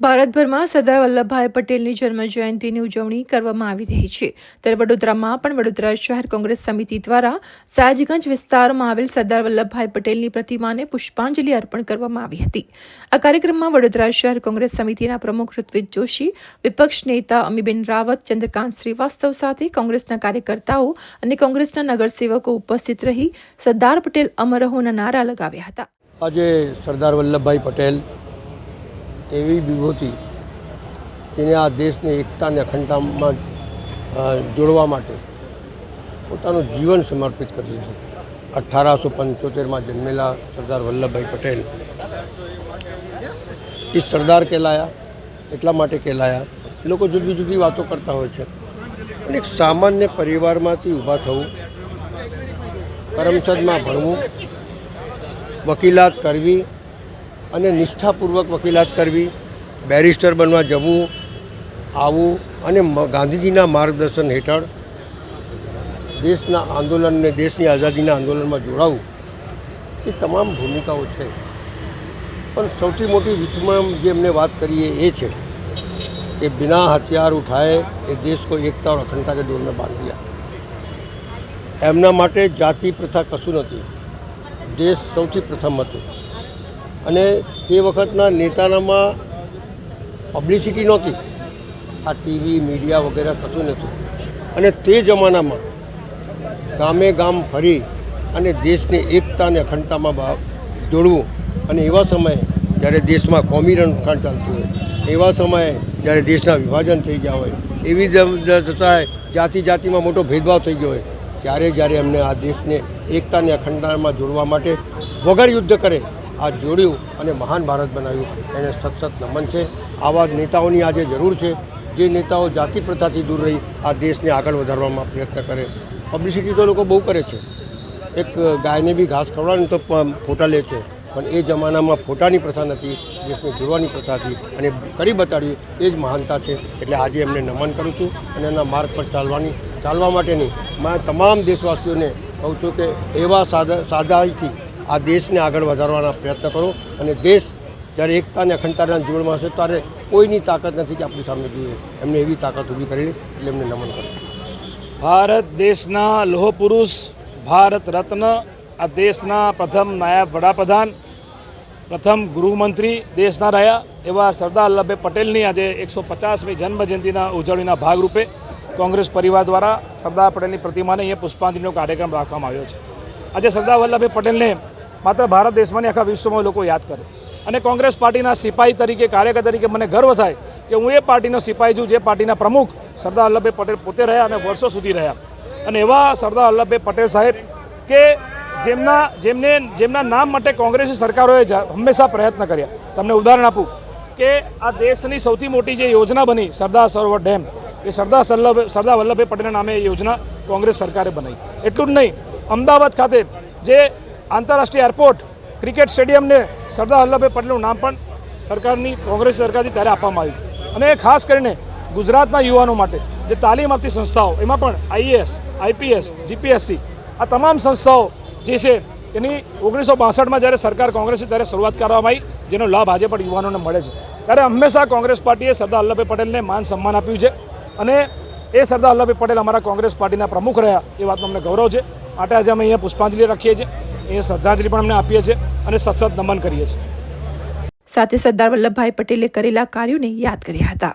ભારતભરમાં સરદાર વલ્લભભાઈ પટેલની જન્મ જયંતિની ઉજવણી કરવામાં આવી રહી છે. ત્યારે વડોદરામાં પણ વડોદરા શહેર કોંગ્રેસ સમિતિ દ્વારા સાજગંજ વિસ્તારમાં આવેલ સરદાર વલ્લભભાઈ પટેલની પ્રતિમાને પુષ્પાંજલિ અર્પણ કરવામાં આવી હતી. આ કાર્યક્રમમાં વડોદરા શહેર કોંગ્રેસ સમિતિના પ્રમુખ ઋત્વિજ જોશી, વિપક્ષ નેતા અમીબેન રાવત, ચંદ્રકાંત શ્રીવાસ્તવ સાથે કોંગ્રેસના કાર્યકર્તાઓ અને કોંગ્રેસના નગરસેવકો ઉપસ્થિત રહી સરદાર પટેલ અમરહોના નારા લગાવ્યા હતા. આજે સરદાર વલ્લભભાઈ પટેલ એવી વિભૂતિ જેને આ દેશને એકતા અને અખંડતામાં જોડવા માટે પોતાનું જીવન સમર્પિત કરી છે. અઠારસો પંચોતેરમાં જન્મેલા સરદાર વલ્લભભાઈ પટેલ. એ સરદાર કહેલાયા, એટલા માટે કહેલાયા લોકો જુદી જુદી વાતો કરતા હોય છે. અને એક સામાન્ય પરિવારમાંથી ઊભા થવું કરમસદમાં ભણવું, વકીલાત કરવી અને નિષ્ઠાપૂર્વક વકીલાત કરવી, બેરિસ્ટર બનવા જવું, આવવું અને ગાંધીજીના માર્ગદર્શન હેઠળ દેશના આંદોલનને, દેશની આઝાદીના આંદોલનમાં જોડાવું, એ તમામ ભૂમિકાઓ છે. પણ સૌથી મોટી વિશ્વમાં જે એમને વાત કરીએ એ છે કે બિના હથિયાર ઉઠાએ એ દેશ કોઈ એકતા ઓર અખંડતા કે દોરને બાંધ્યા એમના માટે જાતિ પ્રથા કશું નથી. દેશ સૌથી પ્રથમ હતું. અને તે વખતના નેતાનામાં પબ્લિસિટી નહોતી. આ ટીવી મીડિયા વગેરે કશું નહોતું. અને તે જમાનામાં ગામે ગામ ફરી અને દેશની એકતા અને અખંડતામાં જોડવું અને એવા સમયે જ્યારે દેશમાં કોમી રણખાણ ચાલતું હોય, એવા સમયે જ્યારે દેશના વિભાજન થઈ ગયા હોય, એવી દશાએ જાતિ જાતિમાં મોટો ભેદભાવ થઈ ગયો હોય, ત્યારે જ્યારે એમને આ દેશને એકતા અને અખંડતામાં જોડવા માટે વગર યુદ્ધ કરે આ જોડ્યું અને મહાન ભારત બનાવ્યું. એને સતત નમન છે. આવા નેતાઓની આજે જરૂર છે. જે નેતાઓ જાતિ પ્રથાથી દૂર રહી, આ દેશને આગળ વધારવામાં પ્રયત્ન કરે. પબ્લિસિટી તો લોકો બહુ કરે છે. એક ગાયને બી ઘાસ ખવડાવે તો ફોટા લે છે. પણ એ જમાનામાં ફોટાની પ્રથા નથી, દેશને જોડવાની પ્રથા હતી. અને કરી બતાડ્યું, એ જ મહાનતા છે. એટલે આજે એમને નમન કરું છું અને એના માર્ગ પર ચાલવાની, ચાલવા માટેની મેં તમામ દેશવાસીઓને કહું છું કે એવા સાદા, સાદાઈથી આ દેશને આગળ વધારવાના પ્રયત્ન કરો અને દેશ જ્યારે એકતા અને અખંડતાના જીવનમાં હશે ત્યારે કોઈની તાકાત નથી કે આપણી સામે જોઈએ. એમને એવી તાકાત ઊભી કરી એટલે એમને નમન કરું. ભારત દેશના લોહ પુરુષ ભારત રત્ન, આ દેશના પ્રથમ નાયબ વડાપ્રધાન, પ્રથમ ગૃહમંત્રી દેશના રહ્યા એવા સરદાર વલ્લભભાઈ પટેલની આજે એકસો પચાસમી જન્મજયંતિના ઉજવણીના ભાગરૂપે કોંગ્રેસ પરિવાર દ્વારા સરદાર પટેલની પ્રતિમાને અહીંયા પુષ્પાંજલિનો કાર્યક્રમ રાખવામાં આવ્યો છે. આજે સરદાર વલ્લભભાઈ પટેલને માત્ર ભારત દેશમાં આખા વિશ્વમાં લોકો યાદ કરે. અને કોંગ્રેસ પાર્ટીના સિપાહી તરીકે, કાર્યકર તરીકે મને ગર્વ થાય કે હું એ પાર્ટીનો સિપાહી છું, જે પાર્ટીના પ્રમુખ સરદાર વલ્લભભાઈ પટેલ પોતે રહ્યા અને વર્ષો સુધી રહ્યા. અને એવા સરદાર વલ્લભભાઈ પટેલ સાહેબ કે જેમના, જેમને, જેમના નામ માટે કોંગ્રેસી સરકારોએ હંમેશા પ્રયત્ન કર્યા. તમને ઉદાહરણ આપું કે આ દેશની સૌથી મોટી જે યોજના બની સરદાર સરોવર ડેમ, એ સરદાર સલ્લભ, સરદાર વલ્લભભાઈ પટેલના નામે યોજના કોંગ્રેસ સરકારે બનાવી. એટલું જ નહીં, અમદાવાદ ખાતે જે આંતરરાષ્ટ્રીય એરપોર્ટ ક્રિકેટ સ્ટેડિયમને સરદાર વલ્લભભાઈ પટેલનું નામ પણ સરકારની, કોંગ્રેસ સરકારથી ત્યારે આપવામાં આવ્યું અને ખાસ કરીને ગુજરાતના યુવાનો માટે જે તાલીમ આપતી સંસ્થાઓ, એમાં પણ આઈએએસ, આઈપીએસ, જીપીએસસી, આ તમામ સંસ્થાઓ જે છે, એની ઓગણીસો બાસઠમાં જ્યારે સરકાર કોંગ્રેસે ત્યારે શરૂઆત કરવામાં આવી, જેનો લાભ આજે પણ યુવાનોને મળે છે. ત્યારે હંમેશા કોંગ્રેસ પાર્ટીએ સરદાર વલ્લભભાઈ પટેલને માન સન્માન આપ્યું છે. અને એ સરદાર વલ્લભભાઈ પટેલ અમારા કોંગ્રેસ પાર્ટીના પ્રમુખ રહ્યા, એ વાતનો અમને ગૌરવ છે. માટે આજે અમે અહીંયા પુષ્પાંજલિ રાખીએ છીએ. અહીંયા શ્રદ્ધાંજલિ પણ અમને આપીએ છીએ અને સતત નમન કરીએ છીએ. સાથે સરદાર વલ્લભભાઈ પટેલે કરેલા કાર્યોને યાદ કર્યા હતા.